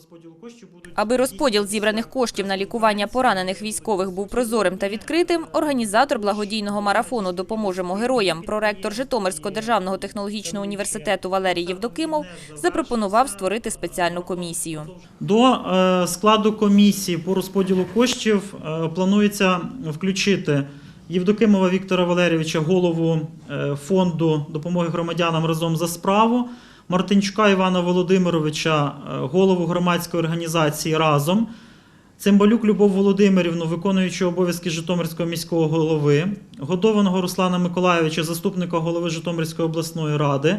розподілу коштів будуть Аби розподіл зібраних коштів на лікування поранених військових був прозорим та відкритим, організатор благодійного марафону Допоможемо героям. Проректор Житомирського державного технологічного університету Валерій Євдокимов запропонував створити спеціальну комісію. До е, складу комісії по розподілу коштів е, планується включити Євдокимова Віктора Валерійовича, голову е, фонду допомоги громадянам разом за справу, Мартинчука Івана Володимировича, е, голову громадської організації разом. Цимбалюк Любов Володимирівну, виконуючу обов'язки Житомирського міського голови, годованого Руслана Миколайовича, заступника голови Житомирської обласної ради,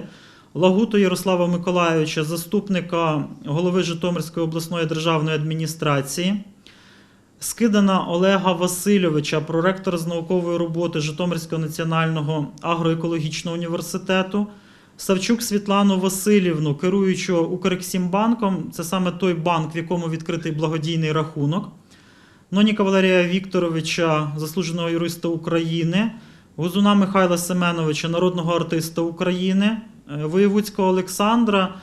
Лагуту Ярослава Миколайовича, заступника голови Житомирської обласної державної адміністрації, Скидана Олега Васильовича, проректора з наукової роботи Житомирського національного агроекологічного університету, Савчук Світлану Васильівну, керуючого Укрексімбанком, це саме той банк, в якому відкритий благодійний рахунок. Ноніка Валерія Вікторовича, заслуженого юриста України, Гузуна Михайла Семеновича, народного артиста України, е, Воєвудського Олександра,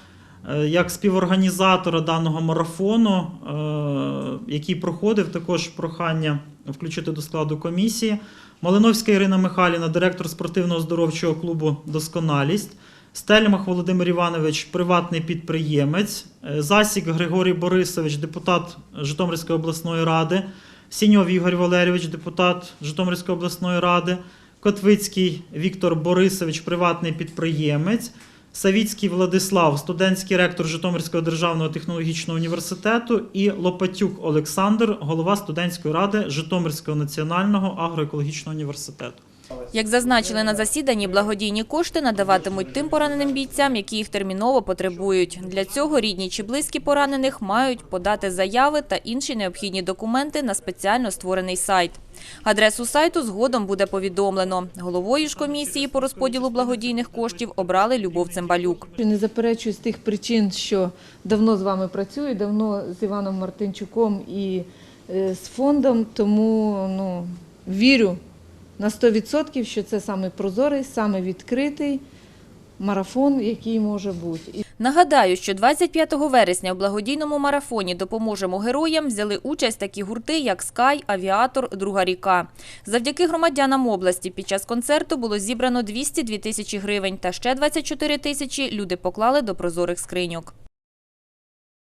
е, як співорганізатора даного марафону, е, який проходив, також прохання включити до складу комісії. Малиновська Ірина Михайлівна, директор спортивно-оздоровчого клубу Досконалість. Стельмах Володимир Іванович, приватний підприємець, Е, Засік Григорій Борисович, депутат Житомирської обласної ради, Сіньов Ігор Валерійович, депутат Житомирської обласної ради, Котвицький Віктор Борисович, приватний підприємець, Савіцький Владислав, студентський ректор Житомирського державного технологічного університету і Лопатюк Олександр, голова студентської ради Житомирського національного агроекологічного університету. Як зазначили на засіданні, благодійні кошти надаватимуть тим пораненим бійцям, які їх терміново потребують. Для цього рідні чи близькі поранених мають подати заяви та інші необхідні документи на спеціально створений сайт. Адресу сайту згодом буде повідомлено. Головою ж комісії по розподілу благодійних коштів обрали Любов Цимбалюк. Не заперечую з тих причин, що давно з вами працюю, давно з Іваном Мартинчуком і е, з фондом, тому ну, вірю на 100%, що це саме прозорий, саме відкритий марафон, який може бути. Нагадаю, що 25 вересня у благодійному марафоні «Допоможемо героям» взяли участь такі гурти, як «Скай», «Авіатор», «Друга ріка». Завдяки громадянам області під час концерту було зібрано 202 тисячі гривень та ще 24 тисячі люди поклали до прозорих скриньок.